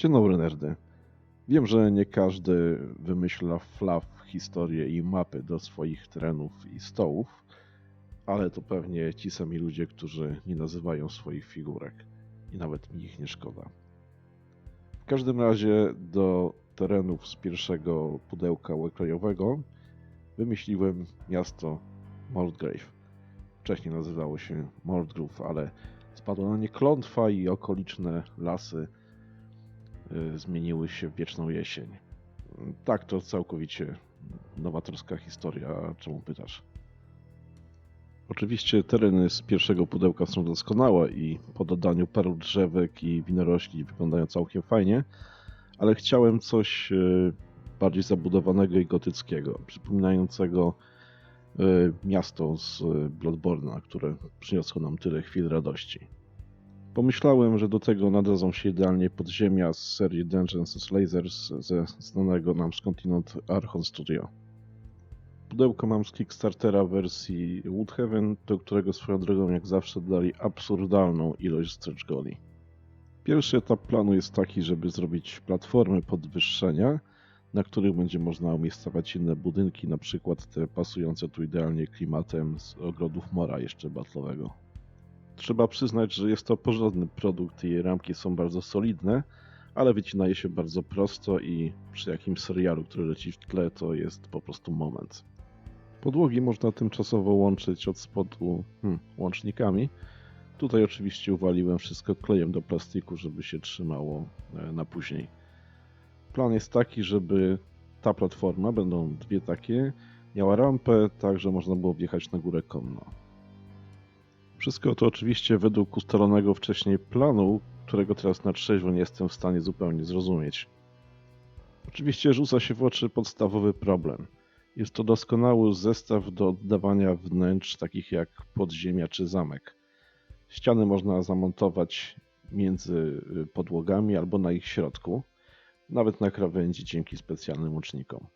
Dzień dobry, nerdy. Wiem, że nie każdy wymyśla flaw, historie i mapy do swoich terenów i stołów, ale to pewnie ci sami ludzie, którzy nie nazywają swoich figurek i nawet mi ich nie szkoda. W każdym razie do terenów z pierwszego pudełka łekrojowego wymyśliłem miasto Mordgrave. Wcześniej nazywało się Mordgrove, ale spadła na nie klątwa i okoliczne lasy zmieniły się w wieczną jesień. Tak, to całkowicie nowatorska historia, czemu pytasz? Oczywiście tereny z pierwszego pudełka są doskonałe i po dodaniu paru drzewek i winorośli wyglądają całkiem fajnie, ale chciałem coś y, bardziej zabudowanego i gotyckiego, przypominającego y, miasto z Bloodborne'a, które przyniosło nam tyle chwil radości. Pomyślałem, że do tego nadadzą się idealnie podziemia z serii Dungeons and Lasers ze znanego nam skądinąd Archon Studio. Pudełko mam z Kickstartera wersji Woodhaven, do którego swoją drogą jak zawsze dodali absurdalną ilość stretch goli. Pierwszy etap planu jest taki, żeby zrobić platformy podwyższenia, na których będzie można umiejscować inne budynki, na przykład te pasujące tu idealnie klimatem z ogrodów mora jeszcze batlowego. Trzeba przyznać, że jest to porządny produkt i ramki są bardzo solidne, ale wycinaje się bardzo prosto i przy jakimś serialu, który leci w tle, to jest po prostu moment. Podłogi można tymczasowo łączyć od spodu hmm, łącznikami. Tutaj oczywiście uwaliłem wszystko klejem do plastiku, żeby się trzymało e, na później. Plan jest taki, żeby ta platforma, będą dwie takie, miała rampę, tak że można było wjechać na górę konno. Wszystko to oczywiście według ustalonego wcześniej planu, którego teraz na trzeźwo nie jestem w stanie zupełnie zrozumieć. Oczywiście rzuca się w oczy podstawowy problem. Jest to doskonały zestaw do oddawania wnętrz takich jak podziemia czy zamek. Ściany można zamontować między y, podłogami albo na ich środku, nawet na krawędzi dzięki specjalnym łącznikom.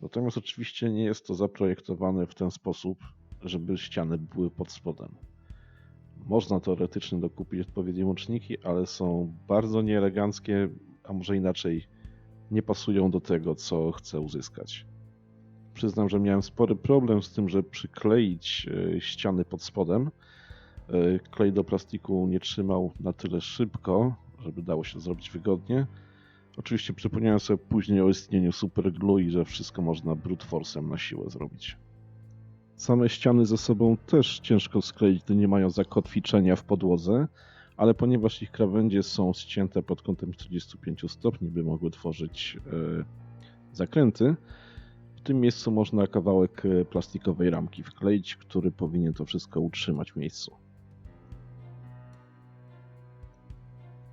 Natomiast oczywiście nie jest to zaprojektowane w ten sposób, żeby ściany były pod spodem. Można teoretycznie dokupić odpowiednie łączniki, ale są bardzo nieeleganckie, a może inaczej, nie pasują do tego, co chcę uzyskać. Przyznam, że miałem spory problem z tym, że przykleić e, ściany pod spodem. E, klej do plastiku nie trzymał na tyle szybko, żeby dało się zrobić wygodnie. Oczywiście przypomniałem sobie później o istnieniu superglue i że wszystko można brute force'em na siłę zrobić. Same ściany ze sobą też ciężko skleić, gdy nie mają zakotwiczenia w podłodze, ale ponieważ ich krawędzie są ścięte pod kątem 45 stopni, by mogły tworzyć e, zakręty, w tym miejscu można kawałek e, plastikowej ramki wkleić, który powinien to wszystko utrzymać w miejscu.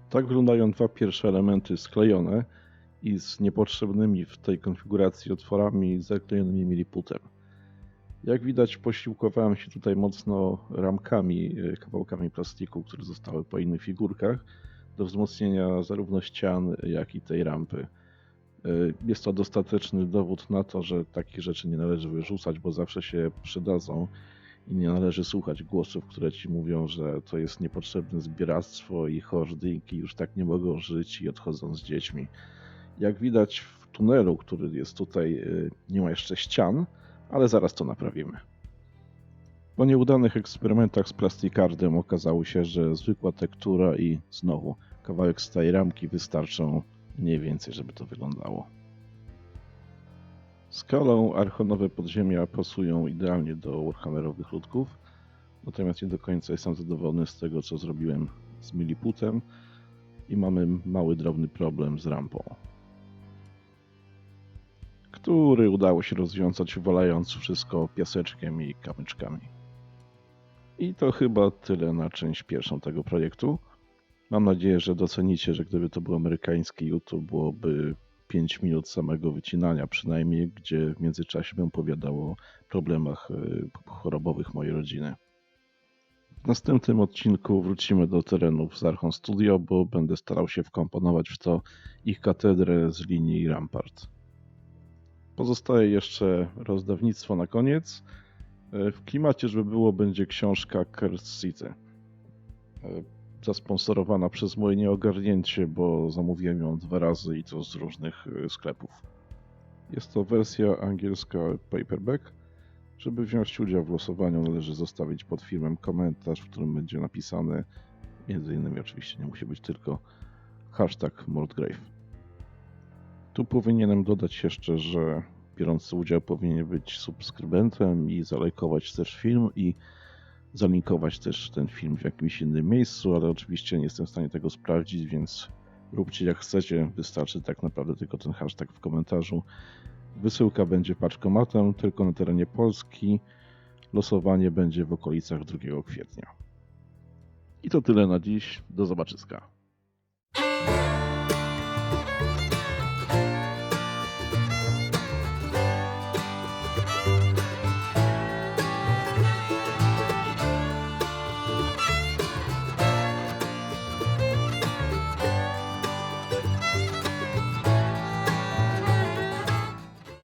Tak wyglądają dwa pierwsze elementy sklejone i z niepotrzebnymi w tej konfiguracji otworami zaklejonymi miliputem. Jak widać, posiłkowałem się tutaj mocno ramkami, e, kawałkami plastiku, które zostały po innych figurkach, do wzmocnienia zarówno ścian, jak i tej rampy. E, jest to dostateczny dowód na to, że takich rzeczy nie należy wyrzucać, bo zawsze się przydadzą i nie należy słuchać głosów, które ci mówią, że to jest niepotrzebne zbieractwo i hoarding i już tak nie mogą żyć i odchodzą z dziećmi. Jak widać w tunelu, który jest tutaj, e, nie ma jeszcze ścian, ale zaraz to naprawimy. Po nieudanych eksperymentach z plastikardem okazało się, że zwykła tektura i znowu kawałek z tej ramki wystarczą mniej więcej, żeby to wyglądało. Skalą archonowe podziemia pasują idealnie do Warhammerowych ludków, natomiast nie do końca jestem zadowolony z tego, co zrobiłem z miliputem i mamy mały, drobny problem z rampą który udało się rozwiązać, wolając wszystko piaseczkiem i kamyczkami. I to chyba tyle na część pierwszą tego projektu. Mam nadzieję, że docenicie, że gdyby to był amerykański YouTube, byłoby 5 minut samego wycinania przynajmniej, gdzie w międzyczasie bym opowiadał o problemach y, chorobowych mojej rodziny. W następnym odcinku wrócimy do terenów z Archon Studio, bo będę starał się wkomponować w to ich katedrę z linii Rampart. Pozostaje jeszcze rozdawnictwo na koniec. E, w klimacie, żeby było, będzie książka City. E, zasponsorowana przez moje nieogarnięcie, bo zamówiłem ją dwa razy i to z różnych y, sklepów. Jest to wersja angielska paperback. Żeby wziąć udział w losowaniu, należy zostawić pod filmem komentarz, w którym będzie napisane, między innymi oczywiście nie musi być tylko hashtag Mordgrave. Tu powinienem dodać jeszcze, że biorący udział powinien być subskrybentem i zalajkować też film i zalinkować też ten film w jakimś innym miejscu, ale oczywiście nie jestem w stanie tego sprawdzić, więc róbcie jak chcecie, wystarczy tak naprawdę tylko ten hashtag w komentarzu. Wysyłka będzie paczkomatem tylko na terenie Polski. Losowanie będzie w okolicach 2 kwietnia. I to tyle na dziś. Do zobaczyska.